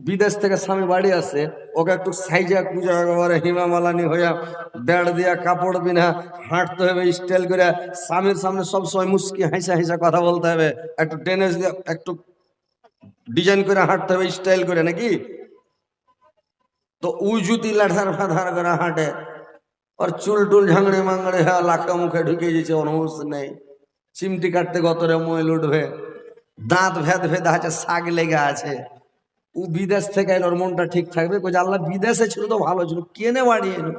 বিদেশ থেকে স্বামী বাড়ি আসে, ওকে একটু সাইজা কুজা একেবারে হিমামালানি হইয়া বেড় দিয়া কাপড় বিনা হাঁটতে হবে, স্টাইল করে স্বামীর সামনে সবসময় মুস্কি হাসা হাসা কথা বলতে হবে। একটু টেনেস দিয়ে, একটু ডিজাইন করে হাঁটতে হবে, স্টাইল করে নাকি? তো উই জুতি লাঠার ফাধার করে হাঁটে। আর চুল টুল ঝাংড়ে মাংড়ে হ্যাঁ লাখা মুখে ঢুকে যেছে অনুভূত নেই। চিমটি কাটতে গতরে ময়ল উঠবে। দাঁত ভেদ ভেদ আছে, শাক লেগে আছে। ও বিদেশ থেকে এলো ওর মনটা ঠিক থাকবে কই আল্লাহ বিদেশে ছিল তো ভালো ছিল, কেনে বাড়ি এলো?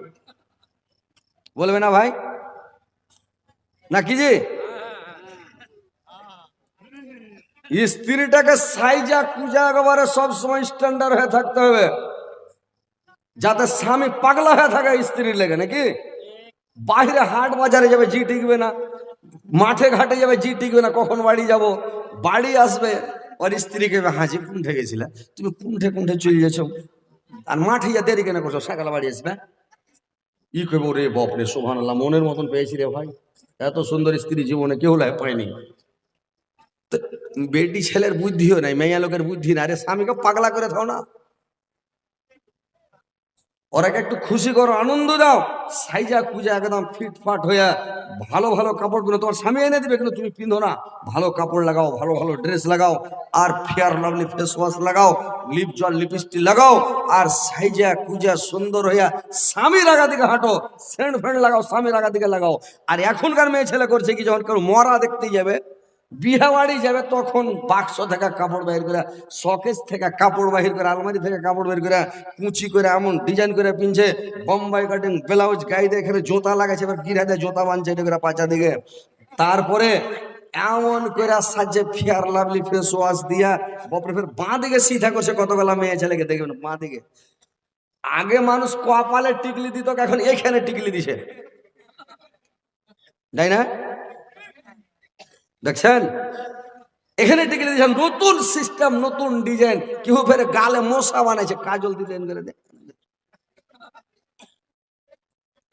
বলবে না ভাই? না কি যে স্ত্রীটাকে সাইজা কুজা একেবারে সব সময় স্ট্যান্ডার্ড হয়ে থাকতে হবে, যাতে স্বামী পাগলা হয়ে থাকে স্ত্রীর লেগে, নাকি? বাইরে হাট বাজারে যাবে, জি টিকবে না, মাঠে ঘাটে যাবে, জি টিকবে না, কখন বাড়ি যাব? বাড়ি আসবে ওর স্ত্রীকে হাসি কুণ্ঠে গেছিলা তুমি কুণ্ঠে কুণ্ঠে চলে যাচ্ছ। আর মাঠে যা দেরি কেন করছ? সকাল বাড়ি আসবে? ই করব রে বাপরে সোভান আল্লাহ মনের মতন পেয়েছি রে ভাই। এত সুন্দর স্ত্রী জীবনে কেউ লাই পায়নি। বেটি ছেলের বুদ্ধিও নাই, মেয়া লোকের বুদ্ধি না আরে স্বামীকে পাগলা করে থাও না। ওরাকে একটু খুশি করো, আনন্দ দাও। সাইজা কুজা একদম ফিটফাট হইয়া ভালো ভালো কাপড়গুলো তোমার স্বামী এনে দেবে, কিন্তু তুমি পিন্ধো না। ভালো কাপড় লাগাও, ভালো ভালো ড্রেস লাগাও, আর ফেয়ার লাভলি ফেস ওয়াশ লাগাও লিপ জল লিপস্টিক লাগাও, আর সাইজা কুজা সুন্দর হইয়া স্বামীর আগা দিকে হাঁটো সেন্ট ফ্রেন্ড লাগাও, স্বামীর আগা দিকে লাগাও। আর এখনকার মেয়ে ছেলে করছে কি, যখন কেউ মরা দেখতে যাবে বিয়ে বাড়ি যাবে, তখন বাক্স থেকে কাপড় বাহির করে, শকেস থেকে কাপড় বাহির করে, আলমারি থেকে কাপড় বের করে, কুচি করে, এমন ডিজাইন করে পিনছে, বোম্বাই কাটিং, ব্লাউজ দিয়ে এখানে জোতা লাগাচ্ছে এবার গিরা দিয়ে জোতা বানছে, এটা করে পাচা দিকে। তারপরে এমন করে সাজে ফিয়ার লাভলি ফেস ওয়াশ দিয়া, বাপরে, ফের বাঁ দিকে সিধা করছে, কতগুলা মেয়ে ছেলেকে দেখবেন, বাঁ দিকে। আগে মানুষ কপালে টিকলি দিত, এখন এখানে টিকলি দিছে। তাই না? দেখছেন? এখানে টিকে দিয়েছেন নতুন সিস্টেম নতুন ডিজাইন কেউ ফের গালে মশা বানাইছে, কাজল করে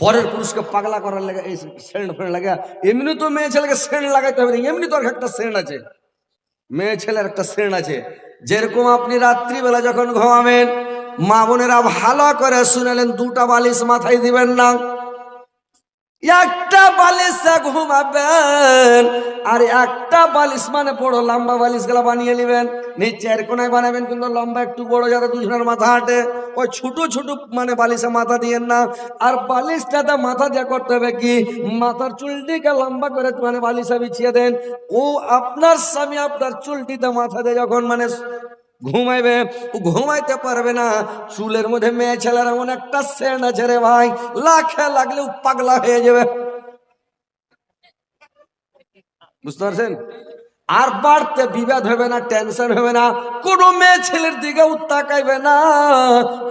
পরের পুরুষকে পাগলা করার লাগে এই সেন্ট ফেন্ট লাগা এমনি তো মেয়ে ছেলেকে সেন্ট লাগাইতে হবে এমনি তো একটা সেন্ট আছে। মেয়ে ছেলের একটা সেন্ট আছে। যেরকম আপনি রাত্রিবেলা যখন ঘুমাবেন, মা বোনেরা ভালো করে শুনেলেন, দুটা বালিশ মাথায় দিবেন না। একটা বালিশে ঘুমাবেন, আর একটা বালিশ মানে বড় লম্বা বালিশগুলা বানিয়ে নেবেন। নিচের কোনায় বানাবেন, কিন্তু লম্বা একটু বড় যাতে দুজনের মাথা হাঁটে। ওই ছোট ছোট মানে বালিশে মাথা দিয়েন না। আর বালিশটাতে মাথা দিয়ে করতে হবে কি? মাথার চুলটিকে লম্বা করে মানে বালিশে বিছিয়ে দেন। ও আপনার স্বামী আপনার চুলটিতে মাথা দিয়ে যখন মানে ঘুমাইবে? ও ঘুমাইতে পারবে না। চুলের মধ্যে মেয়ে ছেলের এমন একটা সেন আছে রে ভাই, লাখে লাগলে পাগলা হয়ে যাবে। বুঝতে পারছেন? আর বাড়তে বিবাদ হবে না টেনশন হবে না, কোনো মেয়ে ছেলের দিকে তাকাইবে না,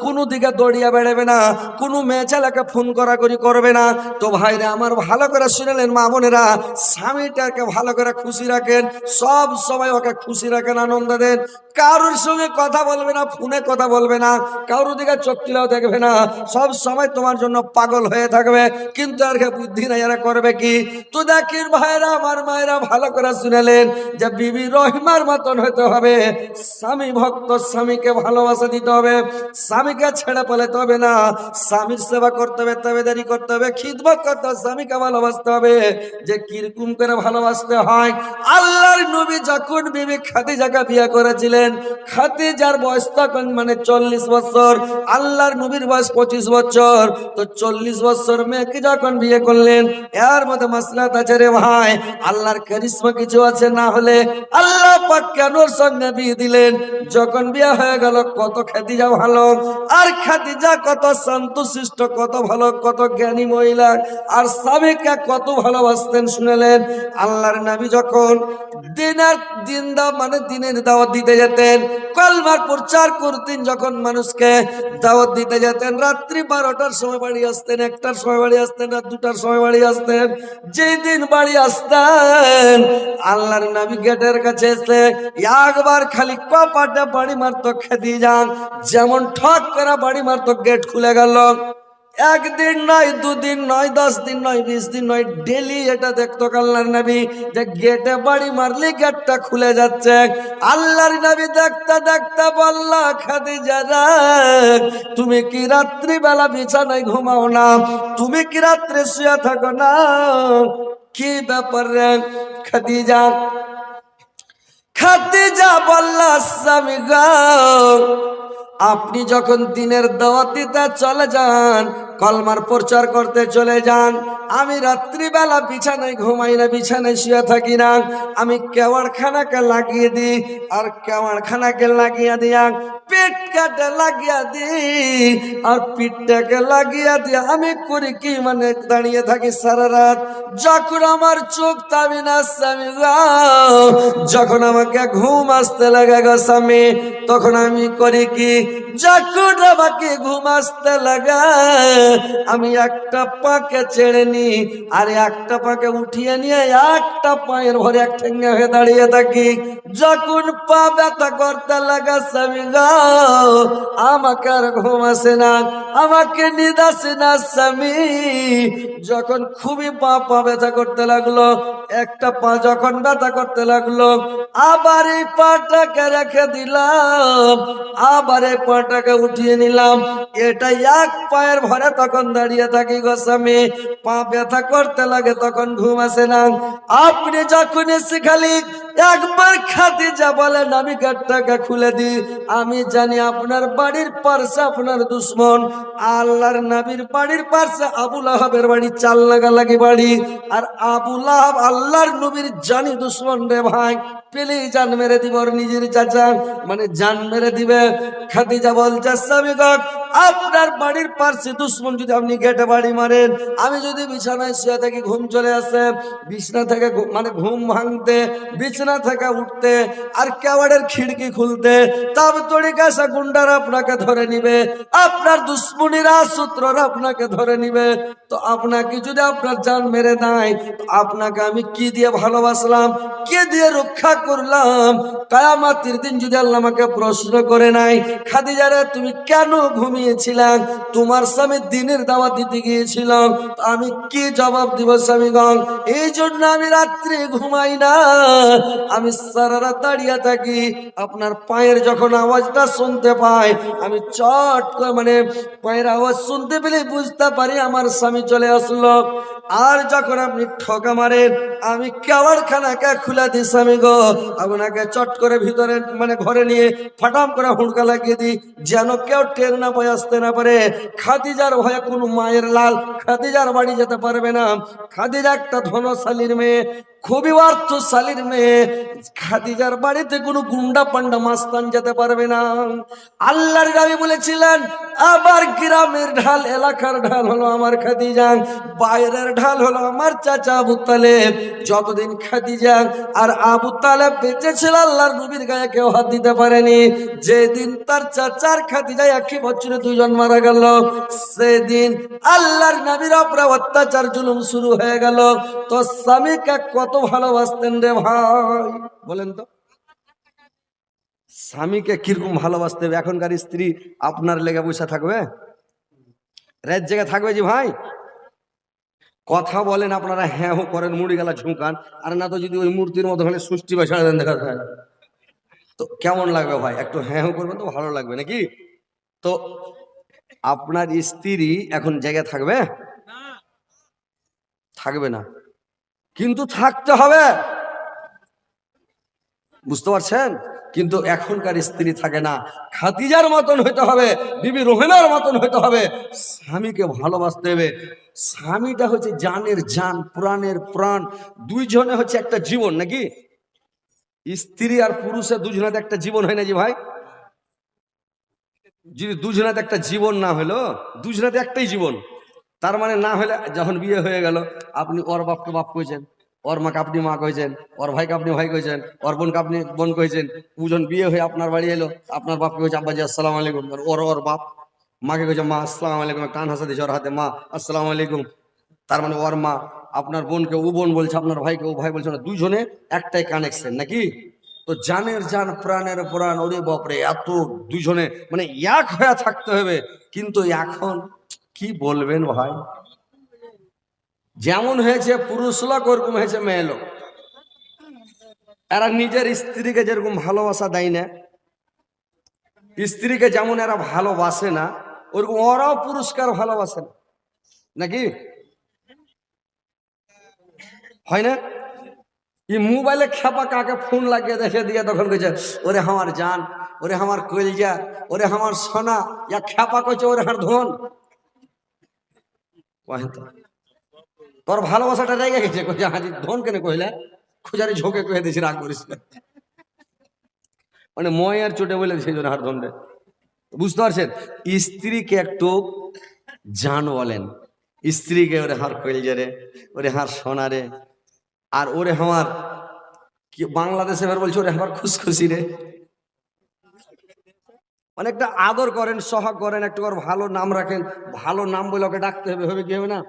কোনো দিকে দড়িয়া বেড়াবে না, কোনো মেয়ে ছেলেকে ফোন করাকরি করবে না। তো ভাইরা আমার ভালো করে শুনেলেন মা বোনেরা, স্বামীটাকে ভালো করে খুশি রাখেন, সব সময় ওকে খুশি রাখেন, আনন্দ দেন। কারোর সঙ্গে কথা বলবে না, ফোনে কথা বলবে না, কারোর দিকে চোখ তুলেও দেখবে না, সব সময় তোমার জন্য পাগল হয়ে থাকবে, কিন্তু আর বুদ্ধি নাই, এরা করবে কি? তো দেখির ভাইরা, আমার মায়েরা ভালো করে শুনেলেন যে বিবি রহিমার মতন হতে হবে। স্বামী ভক্ত স্বামীকে ভালোবাসা দিতে হবে। স্বামীকে ছেড়ে পালাতে হবে না। স্বামীর সেবা করতে হবে তবে দেরি করতে হবে, খিদমত করতে হবে, স্বামীকে ভালোবাসতে হবে। যে কীরকম করে ভালোবাসতে হয়। আল্লাহর নবী যখন বিবি খাদিজাকে বিয়ে করেছিলেন, খাদিজার বয়স তখন মানে চল্লিশ বছর। আল্লাহর নবীর বয়স পঁচিশ বছর। তো চল্লিশ বছর মেয়েকে যখন বিয়ে করলেন, এর মধ্যে মাসলাত আছে রে ভাই। আল্লাহর কারিশমা কিছু আছে না? হলে আল্লাহ পাক কেন সঙ্গে বিয়ে দিলেন? যখন বিয়ে হয়ে গেল, কত খাদিজা ভালো, আর খাদিজা কত শান্তশিষ্ট কত ভালো, কত জ্ঞানী মহিলা, আর স্বামীকে কত ভালোবাসতেন শুনেলেন। আল্লাহর নবী যখন দিনের দিন দা মানে দিনের দাওয়াত দিতে যেতেন, কলমার প্রচার করতেন, যখন মানুষকে দাওয়াত দিতে যেতেন, রাত্রি বারোটার সময় বাড়ি আসতেন, একটার সময় বাড়ি আসতেন রাত দুটার সময় বাড়ি আসতেন। যেই দিন বাড়ি আসতেন, আল্লাহর নবী গেটের কাছে এসে একবার খালি কপাটে বাড়ি মারতো খেতে যান। যেমন ঠক করে বাড়ি মারতো গেট খুলে গেল। একদিন নয় দুদিন নয় দশ দিন নয় বিশ দিন নয় ডেলি এটা দেখতো আল্লাহর নবী যে গেটে বাড়ি মারলি গেটটা খুলে যাচ্ছে। আল্লাহর নবী দেখতে দেখতে বলল খাদিজা রে, তুমি কি রাত্রি বেলা বিছানায় ঘুমাও না? তুমি কি রাত্রে শুয়ে থাকো না? কি ব্যাপার রে? খাদিজা খাদিজা বল্লা স্বামী আপনি যখন দিনের দাওয়াতিতে চলে যান কলমার প্রচার করতে চলে যান। আমি রাত্রিবেলা বিছানায় ঘুমাই না, বিছানায় শুয়ে থাকি না। আমি কেওয়ারখানাকে লাগিয়ে দিই আর কেওয়ারখানাকে লাগিয়ে দিয়া পেট কাটে লাগিয়ে দিই আর পিঠটাকে লাগিয়ে দিয়ে আমি করি কি মানে দাঁড়িয়ে থাকি সারা রাত। যখন আমার চোখ তাবি না স্বামী যখন আমাকে ঘুম আসতে লাগে গো স্বামী, তখন আমি করি কি? যখন আমাকে ঘুম আসতে লাগা আমি একটা পাকে ছেড়ে নি, আর একটা পাকে উঠিয়ে নিয়ে একটা পায়ের ভরে এক ঠেঙ্গে হয়ে দাঁড়িয়ে থাকি। যখন পা ব্যথা করতে লাগা স্বামী আমাকে আর ঘুম আসে না, আমাকে নিদ আসে না স্বামী। যখন খুবই পা পা ব্যথা করতে লাগল, একটা পা যখন ব্যথা করতে লাগল, আবার এই পাটাকে রেখে দিলাম, আবার এই পাটাকে উঠিয়ে নিলাম। এটা এক পায়ের ভরে তখন দাঁড়িয়ে থাকি গোস্বামী পা ব্যথা করতে লাগে, তখন ঘুম আসে না। আপনি যখন এসে খালি একবার খাতে যা বলেন, আমি গেটটাকে খুলে দিই। আমি জানি আপনার বাড়ির পার্শ্বে আপনার দুশ্মন। আল্লাহর নবীর বাড়ির পার্শ্বে আবুল আহাবের বাড়ি চাল লাগালাগি বাড়ি। আর আবুল আহাব আল্লাহর নবীর জানি দুশ্মন রে ভাই। পেলেই জান মেরে দিব নিজের চাচা মানে জান মেরে দিবে। খাদিজা বলছে স্বামী আপনার বাড়ির পার্শ্বে দুশ্মন যদি আপনি গেটে বাড়ি মারেন, আমি যদি বিছানায় শুয়ে থাকি, ঘুম চলে আসে, বিছনা থেকে মানে ঘুম ভাঙতে, বিছনা থেকে উঠতে আর কেওয়াড়ের খিড়কি খুলতে তবে তরিকাশা গুন্ডারা আপনাকে ধরে নিবে, আপনার দুশ্মনীরা সূত্ররা আপনাকে ধরে নিবে। তো আপনাকে যদি আপনার জান মেরে দেয় আপনাকে আমি কি দিয়ে ভালোবাসলাম? কে দিয়ে রক্ষা করলাম, কায়ামাতির দিন যদি আল্লাহ আমাকে প্রশ্ন করে নাই খাদিজারে তুমি কেন ঘুমিয়েছিলাম তোমার স্বামী দিনের দাওয়াত দিতে গিয়েছিলাম আমি কি জবাব দিব স্বামীগণ? এই জন্য আমি রাত্রে ঘুমাই না। আমি সারা রাত দাঁড়িয়ে থাকি, আপনার পায়ের যখন আওয়াজটা শুনতে পাই, আমি চট করে মানে পায়ের আওয়াজ শুনতে পেলে বুঝতে পারি আমার স্বামী চলে আসলো। আর যখন আপনি ঠকা মারেন, আমি খানাকে খুলে দিই স্বামী গো আপনাকে চট করে ভিতরে মানে ঘরে নিয়ে ফাটাম করে হুড়কা লাগিয়ে দিই, যেন কেউ টের না পায়, আসতে না পারে। খাদিজার ভয়ে কোনো মায়ের লাল খাদিজার বাড়ি যেতে পারবে না। খাদিজা একটা ধনশালীর মেয়ে খুবই অর্থশালীর মেয়ে। খাদিজার বাড়িতে কোনো গুন্ডা পান্ডা মাস্তান যেতে পারবে না। আল্লাহর নবী বলেছিলেন, আবার গ্রামের ঢাল, এলাকার ঢাল হলো আমার খাদিজা, বাইরের ঢাল হলো আমার চাচা আবু তালেব। যতদিন খাদিজা আর আবু তালেব বেঁচে ছিল, আল্লাহর নবীর গায়ে কেউ হাত দিতে পারেনি। যেদিন তার চাচার খাদিজা একই বছরে দুজন মারা গেল, সেদিন আল্লাহর নবীর ওপরে অত্যাচার, জুলুম শুরু হয়ে গেল। তো স্বামীকে কত ভালোবাসতেন রে ভাই। বলেন তো, স্বামীকে কীরকম ভালোবাসতে হবে? এখনকার স্ত্রী আপনার লেগে বসে থাকবে? রাত জায়গায় থাকবে জি ভাই? কথা বলেন আপনারা হ্যাঁ হো করেন, মুড়ি গেলা ঝুঁকান আর না তো যদি ওই মূর্তির মতো হলে সুষ্টি বা দেন দেখা যায়। তো কেমন লাগবে ভাই? একটু হ্যাঁ হো করবেন তো ভালো লাগবে নাকি? তো আপনার স্ত্রী এখন জায়গায় থাকবে? থাকবে না। কিন্তু থাকতে হবে। বুঝতে পারছেন? কিন্তু এখনকার স্ত্রী থাকে না। খাতিজার মতন হইতে হবে, বিবি রোহেনার মতন হইতে হবে। স্বামীকে ভালোবাসতে হবে। স্বামীটা হচ্ছে জানের জান, প্রাণের প্রাণ। দুইজনে হচ্ছে একটা জীবন, নাকি? স্ত্রী আর পুরুষের দুজনাতে একটা জীবন হয় না যে ভাই? যদি দুজনাতে একটা জীবন না হলো, দুজনাতে একটাই জীবন। তার মানে না হলে যখন বিয়ে হয়ে গেল, আপনি ওর বাপকে বাপ কইছেন, ওর মাকে আপনি মা কইছেন, ওর ভাইকে আপনি ভাই কইছেন, ওর বোনকে আপনি বোন কইছেন দুজন বিয়ে হয়ে আপনার বাড়ি এলো, আপনার বাপকে কইছে আব্বাজি আসসালাম আলাইকুম। ওর ওর বাপ মাকে কইছে, মা, আসসালাম আলাইকুম। কান হাসা দিয়েছে ওর হাতে, মা, আসসালাম আলাইকুম। তার মানে ওর মা আপনার বোনকে, ও বোন বলছে, আপনার ভাইকে, ও ভাই বলছে না দুজনে একটাই কানেকশন নাকি? তো জানের জান, প্রাণের প্রাণ, ওরে বাপরে, এত দুজনে মানে এক হয়ে থাকতে হবে। কিন্তু এখন কি বলবেন ভাই? যেমন হয়েছে পুরুষ লোক, ওরকম হয়েছে মেয়ে লোক। এরা নিজের স্ত্রীকে যেরকম ভালোবাসা দেয় না, স্ত্রীকে যেমন এরা ভালোবাসে না, ওরকম ওরাও পুরস্কার ভালোবাসে না। নাকি? হয় না? এই মোবাইলে খেপা কাকে ফোন লাগিয়ে দেখে দিয়ে তখন কইছে, ওরে আমার জান, ওরে আমার কলজা, ওরে আমার সোনা, ইয়া খেপা কইছে ওরে আমার ধন। তোর ভালোবাসাটা রেগে গেছে। হাজি, ধন কেন কইলে খুজারি ঝোঁকে কয়ে দিয়েছি, রাগ করিস মানে মই আর চোটে বলে সেই জন্য হার ধন বুঝতে পারছেন? স্ত্রীকে একটু জান বলেন। স্ত্রীকে ওরে হার কইলজে রে, ওরে হার সোনা রে। আর ওরে আমার কি বাংলাদেশে এবার বলছে, ওরে আমার খুশখুশি রে। অনেকটা আদর করেন, সহাগ করেন, একটু ভালো নাম রাখেন, ভালো নাম বলে ওকে ডাকতে হবে হবে কি হবে না?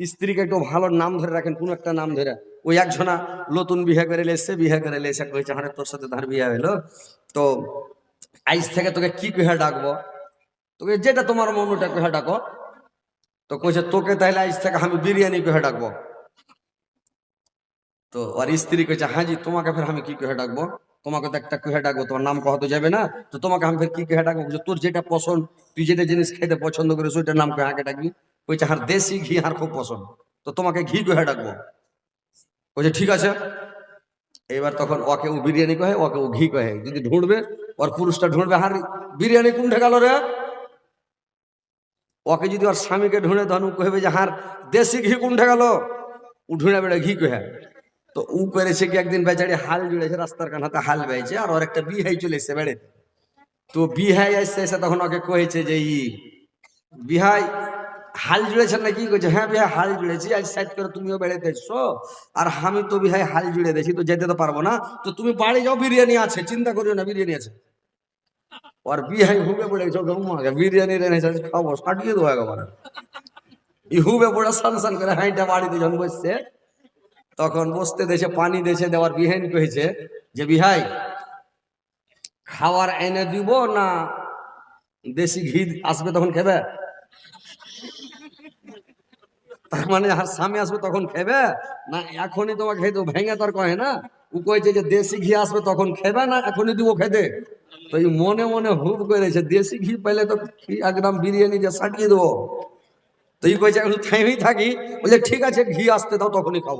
স্ত্রীকে একটু ভালো নাম ধরে রাখেন, কোন একটা নাম ধরে। ওই একজনা নতুন বিয়ে করে এসছে বিয়ে করে এসে কইছে হারে তোর সাথে তার বিয়ে হলো তো আইস থেকে তোকে কি কহে ডাকবো? তোকে যেটা তোমার মন ওটা কহে ডাকো? তো কইছে, তোকে তাহলে আইস থেকে আমি বিরিয়ানি কহে ডাকবো? তো আর স্ত্রী কইছে, হাজি, তোমাকে ফের আমি কি কহে ডাকবো? তোমাকে তো একটা কহে ডাকবো তোমার নাম কহা তো যাবে না। তো তোমাকে আমি ফের কি কহে ডাকবো? বলছে, তোর যেটা পছন্দ তুই যেটা জিনিস খেতে পছন্দ করিস ওইটার নাম কহে আগে ডাকবি? কইছে আর দেশি ঘি আর খুব পছন্দ। তো তোমাকে ঘি কহে ডাকবো? বলছে ঠিক আছে। এবার তখন ওকে ও বিরিয়ানি কহে ওকে ও ঘি কহে যদি ঢুঁড়বে ওর পুরুষটা ঢুঁড়বে হার বিরিয়ানি কোন ঠেকালো রে? ওকে যদি ওর স্বামীকে ঢুঁড়ে ও কহবে যে হার দেশি ঘি কোন ঠেকালো ও ঢুঁড়ে বেড়ে ঘি কহে। তো উ করেছে কি একদিন বেচারি হাল জুড়েছে, রাস্তার কানাতে হাল বেয়েছে আর ওর একটা বিহাই চলে এসছে, বেড়ে। তো বিহাই আসছে এসে তখন ওকে কয়েছে যে, ই, বিহাই, হাল জুড়েছে না কি কইছে? হ্যাঁ বিহাই, হাল জুড়েছি, আজ সাইড করে তুমিও বেড়াতে এসছো আর আমি তো বিহাই হাল জুড়ে দিয়েছি তো যেতে তো পারব না। তো তুমি বাড়ি যাও, বিরিয়ানি আছে, চিন্তা করিও না, বিরিয়ানি আছে। আর বিহাই হুবে পড়ে গেছে উম্মাকে বিরিয়ানি রেনেছে খাব সাটিয়ে দেবো একেবারে। ই হুবে পড়ে সান সান করে হাইটা বাড়িতে যখন বসছে তখন বসতে দেশে, পানি দেশে দেওয়ার বিহাইন কয়েছে যে, বিহাই খাবার এনে দিব না দেশি ঘি আসবে তখন খেবে? তার মানে আর স্বামী আসবে তখন খেবে? না, এখনই তোমাকে খেতে ভেঙে, তার কহে না, ও কয়েছে যে, দেশি ঘি আসবে তখন খেবে না, এখনই দিব খেতে। তো এই মনে মনে হুব করেছে দেশি ঘি পেলে তো একদম বিরিয়ানি দিয়ে সাটিয়ে দেবো? তো এই কয়েছে থেমেই থাকি। বলছে ঠিক আছে, ঘি আসতে দাও, তখনই খাব।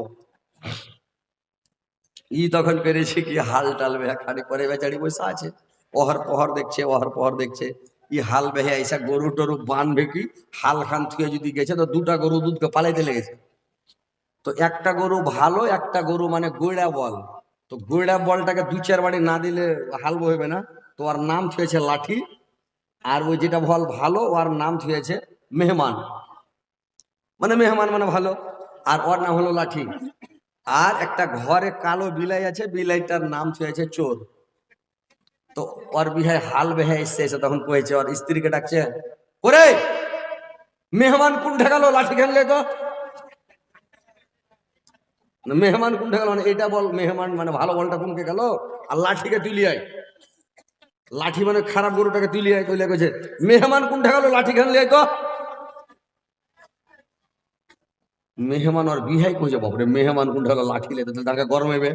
ই তখন পেরেছে কি হাল টাল বেহা খানি পরে বেচারি বসে আছে। পহর পহর দেখছে ওহর পহর দেখছে। ই হাল বেহে আইসা গরু টরু বানবে কি? হাল খান থুয়ে যদি গেছে তো দুটা গরু দুধকে পালাইতে লেগেছে। তো একটা গরু ভালো, একটা গরু মানে গৈড়া বল। তো গৈড়া বলটাকে দু চার বাড়ি না দিলে হাল বইবে না। তো ওর নাম থুয়েছে লাঠি। আর ওই যেটা বল ভালো, ওর নাম থুয়েছে মেহমান। মানে মেহমান মানে ভালো। আর ওর নাম হলো লাঠি। আর একটা ঘরে কালো বিলাই আছে, বিলাইটার নাম থুয়েছে চোর। তো ওর বিহায় হাল বেহে এসছে, এসে তখন কয়েছে ওর স্ত্রীকে ডাকছে, ওরে, মেহমান কোন ঠেকালো লাঠি খেললে তো? মেহমান কোন ঠেকালো মানে এটা বল, মেহমান মানে ভালো বলটা কোনকে গেল? আর লাঠিকে তুলি আয়। লাঠি মানে খারাপ গরুটাকে তুলি আয় তুলে কইছে, মেহমান কোন ঠেকালো লাঠি খেললে তো? মেহমান আর বিহাই কইছে বাপরে মেহমান ঠেকালো লাঠি লে তাহলে তাকে গরম হইবে।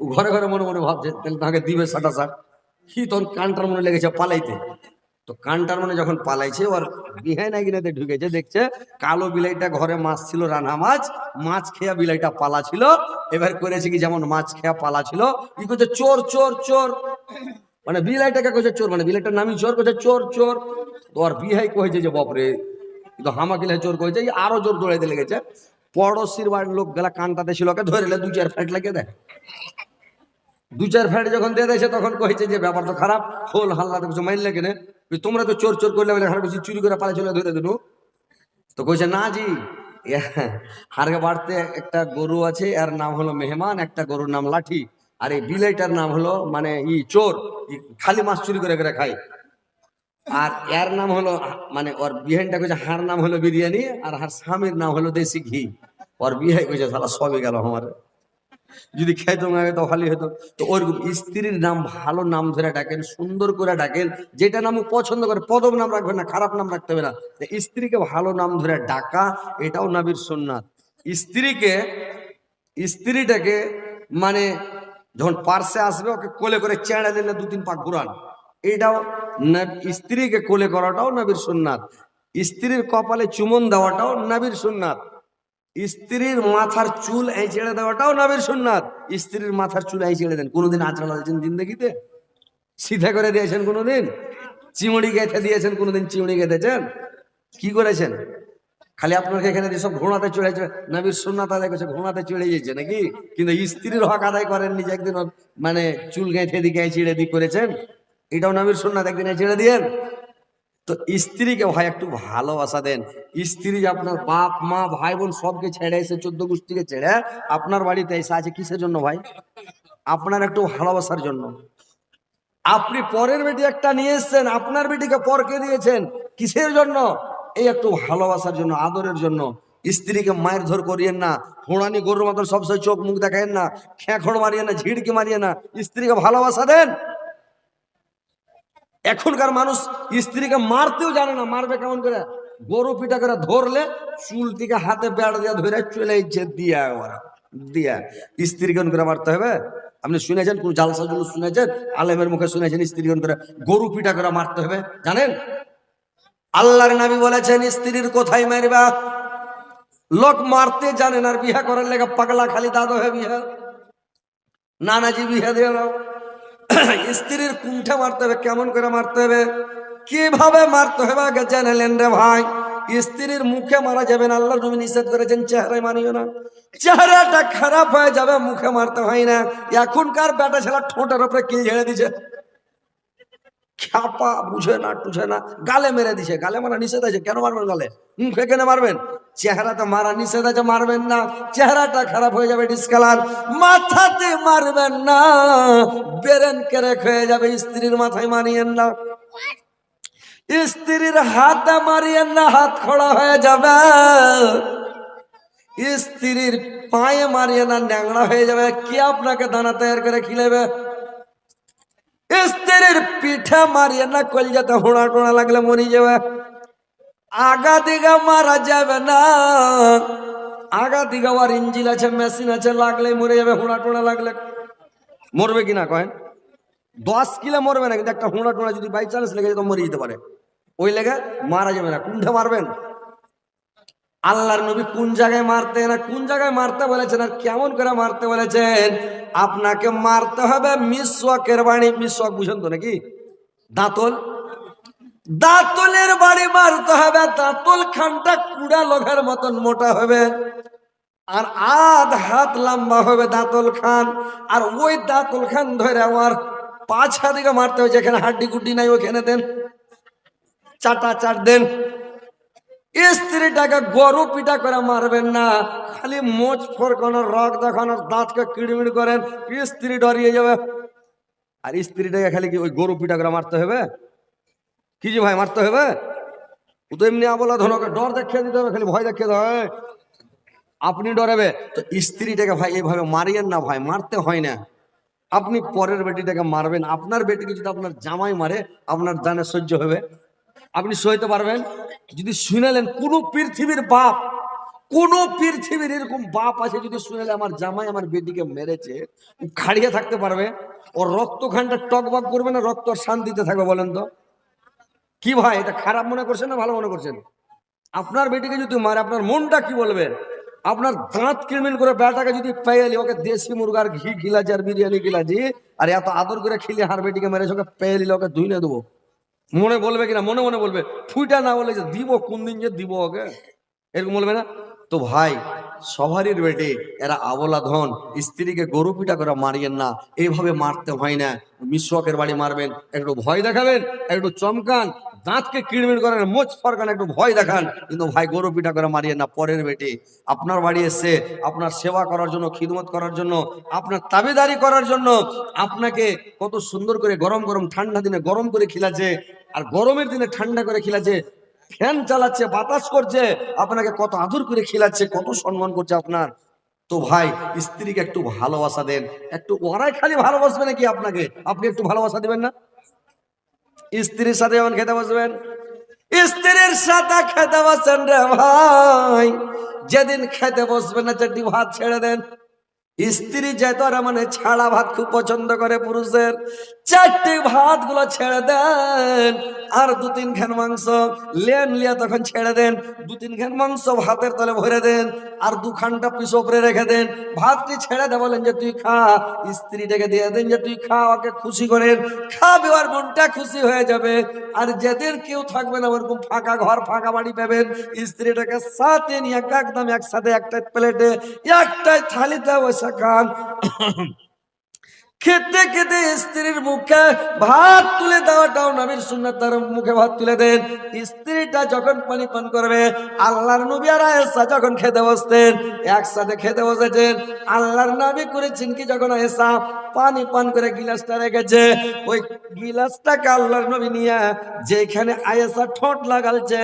ও ঘরে ঘরে মনে মনে ভাবছে, তাহলে তাকে দিবে সাটা সাট কি তখন কানটার মনে লেগেছে পালাইতে। তো কানটার মনে যখন পালাইছে, ওর বিহাই না গিনাতে ঢুকেছে, দেখছে কালো বিলাইটা ঘরে মাছ ছিল, রান্না মাছ মাছ খেয়া বিলাইটা পালা ছিল। এবার করেছে কি যেমন মাছ খেয়া পালা ছিল কি করছে চোর চোর চোর। মানে বিলাইটাকে কইছে চোর মানে বিলাইটার নামই চোর, কইছে চোর চোর। তো আর বিহাই কইছে যে, বাপরে কিন্তু হামাকিলে কইছে, এই আরও জোর দৌড়াইতে লেগেছে পড়োশির বাড়ির লোক গেলা কানটাতে ছিল ওকে ধরে দু চার ফ্যাট লাগিয়ে দেয় দু চার ফ্যাট যখন দিয়ে দেয় তখন কইছে যে ব্যাপার তো খারাপ হোল হাল্লাতে কিছু মাইনলে কেনে ওই তোমরা তো চোর চোর করলে বলে বেশি চুরি করে পালা চলে ধরে দিল তো কইছে, না জি হারকে বাড়তে একটা গরু আছে, এর নাম হলো মেহমান, একটা গরুর নাম লাঠি। আর এই বিলাইটার নাম হলো মানে ই চোর খালি মাছ চুরি করে করে খায়। আর এর নাম হলো মানে ওর বিহাইনটা কইছে, হার নাম হলো বিরিয়ানি, আর হার স্বামীর নাম হলো দেশি ঘি। ওর বিহাই কইছে সালা সবই গেল আমার। যদি খেতো না, তো ভালোই হতো তো ওইরকম স্ত্রীর নাম, ভালো নাম ধরে ডাকেন, সুন্দর করে ডাকেন, যেটা নাম পছন্দ করে পদব নাম রাখবেন না, খারাপ নাম রাখতে হবে না। স্ত্রীকে ভালো নাম ধরে ডাকা, এটাও নাবির সুন্নাত। স্ত্রীকে, স্ত্রীটাকে মানে যখন পার্সে আসবে, ওকে কোলে করে চেঁড়ে দিলে দু তিন পাক ঘুরান। এটাও স্ত্রীকে কোলে করাটাও নাবির সুন্নাত। স্ত্রীর কপালে চুমন দেওয়াটাও নাবির সুন্নাত। স্ত্রীর মাথার চুল ছেড়ে দেওয়াটাও নাবির সুন্নাত। স্ত্রীর মাথার চুল ছেড়ে দেন। কোনোদিন আচরণ দিয়েছেন জিন্দগিতে? সিধা করে দিয়েছেন কোনোদিন? চিমড়ি গেঁথে দিয়েছেন কোনোদিন? চিমড়ি গেঁথেছেন? কি করেছেন? খালি আপনাকে এখানে সব ঘোড়াতে চড়ে চড়ে নবীর সুন্নাত আদায় করছে, ঘোড়াতে চড়ে গিয়েছে নাকি? কিন্তু স্ত্রীর হক আদায় করেননি যে একদিন মানে চুল গেঁথে দিকে ছিঁড়ে দিয়ে করেছেন? এটাও নবীর সুন্নাত, একদিন ছেড়ে দিয়েন। তো স্ত্রীকে ভাই একটু ভালোবাসা দেন। স্ত্রী আপনার বাপ, মা, ভাই, বোন সবকে ছেড়ে এসে চোদ্দ গোষ্ঠীকে ছেড়ে আপনার বাড়িতে এসে আছে কিসের জন্য ভাই? আপনার একটু ভালোবাসার জন্য। আপনি পরের বেটি একটা নিয়ে এসছেন, আপনার বেটিকে পরকে দিয়েছেন? কিসের জন্য? এই একটু ভালোবাসার জন্য, আদরের জন্য। স্ত্রীকে মায়ের ধর করিয়েন না, হোড়ানি গরুর মতন সবসময় চোখ মুখ দেখায়েন না, খেঁখড় মারিয়ে না, ঝিড়কি মারিয়ে না। স্ত্রীকে ভালোবাসা দেন। এখনকার মানুষ স্ত্রীকে মারতেও জানে না, মারবে কেমন করে? গরু পিটা করে ধরলে চুল থেকে হাতে বেড় দিয়ে ধরে চলে ইচ্ছে দিয়া ওরা, দিয়া। স্ত্রী কেন করে মারতে হবে। আপনি শুনেছেন কোন জালসাগুলো শুনেছেন? আলেমের মুখে শুনেছেন স্ত্রী কেন করে গরু পিটা করে মারতে হবে? জানেন? আল্লাহর নবী বলেছেন, স্ত্রীর কোথায় মারবা? লোক মারতে জানেন আর বিহা করার লেগে পাগলা খালি দাদু হে বিহা নানাজি বিহা দিয়ে দাও। স্ত্রীর কুণ্ঠে মারতে হবে, কেমন করে মারতে হবে? কীভাবে মারতে হবে? আগে জানালেন রে ভাই। স্ত্রীর মুখে মারা যাবে না আল্লাহ নবী নিষেধ করেছেন, চেহারায় মানিও না। চেহারাটা খারাপ হয়ে যাবে, মুখে মারতে হয় না। এখনকার বেটা ছেলে ঠোঁটের ওপরে কিল ঝেড়ে দিছে খ্যাপা, বুঝে না, টুঝে না, গালে মেরে দিছে, গালে মারা নিষেধ আছে, কেন মারবেন গালে? মুখে কেন মারবেন? চেহারাতে মারা নিষেধ আছে, মারবেন না। চেহারাটা খারাপ হয়ে যাবে ডিসকালার মাথাতে মারবেন না। বেরেন কেরেক হয়ে যাবে, স্ত্রীর মাথায় মারিয়েন না। স্ত্রীর হাতে মারিয়েন না, হাত খড়া হয়ে যাবে। স্ত্রীর পায়ে মারিয়ে না, ন্যাংড়া হয়ে যাবে। কে আপনাকে দানা তৈরি করে খিলেবে? স্ত্রীর পিঠে মারিয়ে না কলজাতে হোড়া টোড়া লাগলে মরি যাবে। আগা দিঘা মারা যাবে না। আগা দিঘা আর ইঞ্জিল আছে, মেশিন আছে, লাগলে মরে যাবে, হোড়া টোড়া লাগলে। মরবে কিনা কয়েন দশ কিলো মরবে না, কিন্তু একটা হোড়া টোড়া যদি বাই চান্স লেগে যায় তো মরে যেতে পারে। ওই লেগে মারা যাবে না। কুণ্ঠে মারবেন? আল্লাহর নবী কোন জায়গায় মারতে না কোন জায়গায় মারতে বলেছেন আর কেমন করে মারতে বলেছেন? আপনাকে মারতে হবে মিসওয়াকের বাণী মিসওয়াক বুঝেন তো নাকি? দাঁতল। দাঁতলের বাড়ি মারতে হবে। দাঁতল খানটা কুড়া লোঘের মতন মোটা হবে। আর আধ হাত লম্বা হবে দাঁতল খান। আর ওই দাঁতল খান ধরে আমার পাছা দিকে মারতে হবে যেখানে হাড্ডি গুড্ডি নাই, ওখানে দেন। চাটা চাট দেন। স্ত্রীটাকে গরু পিটা করে মারবেন না। খালি মোচ ফরকানোর রক দেখানোর দাঁতকে কিড়মিড় করেন, স্ত্রী ডরিয়ে যাবে। আর স্ত্রীটাকে খালি কি ওই গরু পিটা করে মারতে হবে? কি যে ভাই, মারতে হবে? ও তো এমনি বলা ধনকে ডর দেখিয়ে দিতে হবে, খালি ভয় দেখিয়ে হয় আপনি ডরাবে। তো স্ত্রীটাকে ভাই, এইভাবে মারিয়েন না ভাই, মারতে হয় না। আপনি পরের বেটিটাকে মারবেন। আপনার বেটিকে যদি আপনার জামাই মারে, আপনার জানে সহ্য হবে। আপনি সইতে পারবেন। যদি শুনেলেন কোন পৃথিবীর বাপ, কোন পৃথিবীর এরকম বাপ আছে যদি শুনেলে আমার জামাই আমার বেটিকে মেরেছে খাড়িয়ে থাকতে পারবে। ওর রক্তখানটা টকবক করবে না, রক্ত শান্তিতে থাকবে বলেন তো? কি ভাই, এটা খারাপ মনে করছেন না ভালো মনে করছেন? আপনার বেটিকে যদি মারে, আপনার মনটা কি বলবে? আপনার দাঁত কিরমিন করে বেটাকে যদি পেয়েলি, ওকে দেশি মুরগার ঘি খিলাছি আর বিরিয়ানি খিলাছি আর এত আদর করে খিলে হার বেটিকে মেরেছে, ওকে পেয়েলি, ওকে ধুইনে দেবো। মনে বলবে কিনা? মনে মনে বলবে। ফুইটা না বলে যে দিব, কোন দিন যে দিব ওকে? এরকম বলবে না? তো ভাই, সবারই বেটে এরা আবলা ধন। স্ত্রীকে গরু পিটা করে মারিয়েন না। এইভাবে মারতে হয় না। মিশ্রকের বাড়ি মারবেন। একটু ভয় দেখাবেন, একটু চমকান। দাঁতকে কিড়মিড় করেন, মোচ ফরকান, একটু ভয় দেখান। কিন্তু ভাই, গরু পিটা করে মারিয়েন না। পরের বেটে। আপনার বাড়ি এসে আপনার সেবা করার জন্য, খিদমত করার জন্য, আপনার তাবেদারি করার জন্য, আপনাকে কত সুন্দর করে গরম গরম, ঠান্ডা দিনে গরম করে খিলাছে আর গরমের দিনে ঠান্ডা করে খিলাছে ফ্যান চালাচ্ছে, বাতাস করছে, আপনাকে কত আদর করে খিলাচ্ছে, কত সম্মান করছে আপনার। তো ভাই, স্ত্রীকে একটু ভালোবাসা দেন, একটু ওরাই খালি ভালোবাসবে নাকি আপনাকে? আপনি একটু ভালোবাসা দিবেন না? স্ত্রীর সাথে যখন খেতে বসবেন? স্ত্রীর সাথে খেতে বসেন রে ভাই, যেদিন খেতে বসবেন না, চারটি ভাত ছেড়ে দেন। স্ত্রী যেতরা মানে ছাড়া ভাত খুব পছন্দ করে পুরুষের চারটি ভাতগুলো ছেড়ে দেন, আর দু তিন খান মাংস। লেন লিয়া তখন ছেড়ে দেন, দু তিন খান মাংস ভাতের তলে ভরে দেন, আর দু খানটা পিস ওপরে রেখে দেন। ভাতটি ছেড়ে দে বলেন যে, তুই খা। স্ত্রীটাকে দিয়ে দেন যে, তুই খা, ওকে খুশি করেন খাবি আর মনটা খুশি হয়ে যাবে। আর যেদিন কেউ থাকবে না, ওরকম ফাঁকা ঘর, ফাঁকা বাড়ি পাবেন। স্ত্রীটাকে সাথে নিয়ে একদম একসাথে একটা প্লেটে একটাই থালিতে বসে খান খেতে খেতে স্ত্রীর মুখে ভাত তুলে দেওয়াটাও নবীর সুন্নাত তার মুখে ভাত তুলে দেন। স্ত্রীটা যখন পানি পান করবে, আল্লাহর নবী আর আয়েশা যখন খেতে বসতেন, একসাথে খেতে বসেছেন। আল্লাহর নবী করেছেন কি যখন আয়েশা পানি পান করে গিলাসটা রেখেছে, ওই গিলাসটাকে আল্লাহর নবী নিয়ে যেখানে আয়েশা ঠোঁট লাগালছে,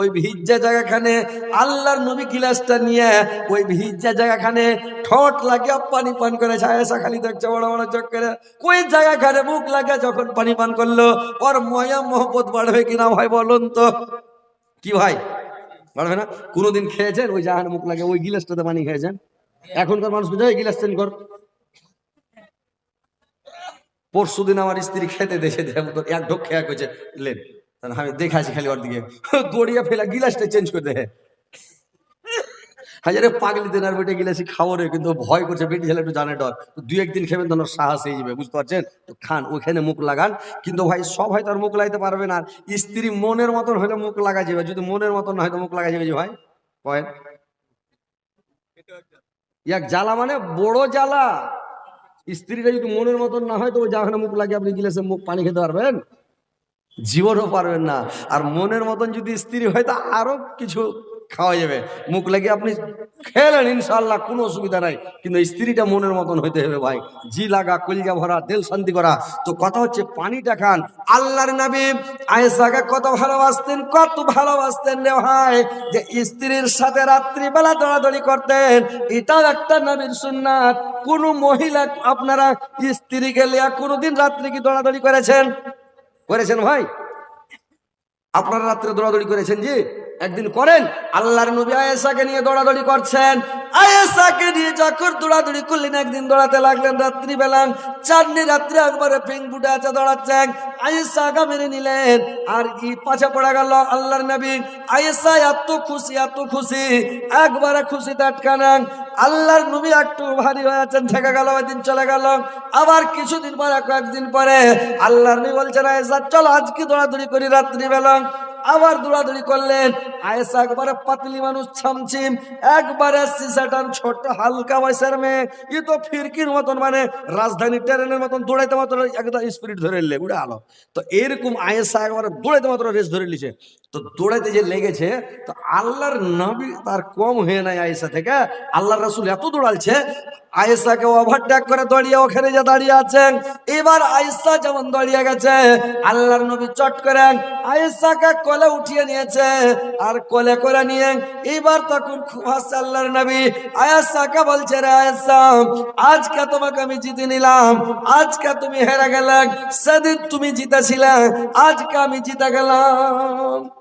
ওই ভিজ্জা জায়গাখানে আল্লাহর নবী গিলাসটা নিয়ে, ওই ভিজ্জা জায়গাখানে ঠোঁট লাগিয়ে পানি পান করেছে আয়েশা খালি দেখছে বড় বড় চোখ করে ওই জায়গাখানে মুখ লাগে যখন পানি পান করল, ওর ময়া মোহব্বত বাড়বে কিনা ভাই বলুন তো? কি ভাই? বাড়বে না? কোনোদিন খেয়েছেন? ওই জাহান মুখ লাগে ওই গিলাসটাতে পানি খেয়েছেন? এখনকার মানুষ বুঝে গিলাস চেঞ্জ কর। পরশু দিন আমার স্ত্রী খেতে দেখে এক ঢোক খেয়া করেছে লেন আমি দেখাছি খালি ওর দিকে। দড়িয়া ফেলা গিলাসটা চেঞ্জ করে দেয় হাজারে পাগলি দিন আর বেটে গিলাসি খাওয়ার, কিন্তু ভয় করছে বেটি ছেলে একটু জানে ডর। তো দুই একদিন খেবেন ওর সাহস হয়ে যাবে, বুঝতে পারছেন? তো খান ওখানে মুখ লাগান। কিন্তু ভাই, সব হয়তো আর মুখ লাগাইতে পারবে না। স্ত্রী মনের মতন হলে মুখ লাগা যাবে, যদি মনের মতন না হয়তো মুখ লাগা যাবে যে ভাই। কয়েন। এক জ্বালা মানে বড় জ্বালা। স্ত্রীটা যদি মনের মতন না হয় তো ওই জাহানে মুখ লাগিয়ে আপনি গিলাসে মুখ পানি খেতে পারবেন। জীবনও পারবেন না। আর মনের মতন যদি স্ত্রী হয়, তা আরও কিছু খাওয়া যাবে মুখ লাগিয়ে আপনি খেলেন ইনশাল্লাহ কোনো অসুবিধা নাই। কিন্তু স্ত্রীটা মনের মতন হইতে হবে ভাই। জি লাগা, কলজা ভরা, দিল শান্তি করা। তো কথা হচ্ছে, পানিটা খান। আল্লাহর নবী আয়েশাকে কত ভালোবাসতেন কত ভালোবাসতেন রে ভাই। যে স্ত্রীর সাথে রাত্রিবেলা দৌড়াদৌড়ি করতেন, এটাও একটা নবীর সুন্নাত। কোন মহিলা আপনারা স্ত্রীকে লিয়া কোনোদিন রাত্রি কি দৌড়াদৌড়ি করেছেন? করেছেন ভাই? আপনারা রাত্রে দৌড়াদৌড়ি করেছেন জি? একদিন করেন, আল্লাহর নবী আয়েশাকে নিয়ে দৌড়াদৌড়ি করছেন। আয়েশাকে নিয়ে যখন দৌড়াদৌড়ি করলেন, একদিন দৌড়াতে লাগলেন রাত্রি রাত্রিবেলা। চাঁদনি রাত্রে একবারে পিং ফুটে আছে দৌড়াচ্ছেন। আয়েশা আগা মেরে নিলেন, আর ই পাছে পড়া গেল আল্লাহর নবী। আয়েশা এত খুশি এত খুশি, একবারে খুশিতে আটকানাং আল্লাহর নবী একটু ভারী হয়ে আছেন, থেকে গেল ওই দিন চলে গেল। আবার কিছুদিন পরে, কয়েকদিন পরে আল্লাহর নবী বলছেন, আয়েশা, চলো আজকে দৌড়াদৌড়ি করি রাত্রি রাত্রিবেলা। আবার দৌড়াদৌড়ি করলেন। আয়েশা একবারে পাতলি মানুষ ছামছিম, একবারে সিসাটান ছোট হালকা বয়সের মেয়ে। ই তো ফিরকির মতন মানে রাজধানী ট্রেনের মতন দৌড়াইতে মাত্র একদম স্পিরিট ধরে নিলে, উড়ে আলো। তো এরকম আয়েশা একবারে দৌড়াইতে মাত্র রেস ধরে নিছে। তো দৌড়াইতে যে লেগেছে, তো আল্লাহর নবী তার কম হয়ে নাই আয়েসা থেকে। আল্লাহর রাসূল এত দৌড়ালছে, আয়েশাকে ওভারটেক করে দাঁড়িয়ে ওখানে যে দাঁড়িয়ে আছেন। এবার আয়েশা যেমন দাঁড়িয়ে গেছে, আল্লাহর নবী চট করেন আয়েশাকে কোলে উঠিয়ে নিয়েছে, আর কোলে করে নিয়ে এবার তখন খুবাস আল্লাহর নবী। আয়েশাকে বলছে, রে আয়াসাম আজকে তোমাকে আমি জিতে নিলাম, আজকে তুমি হেরে গেলে, সেদিন তুমি জিতেছিলে, আজকে আমি জিতে গেলাম।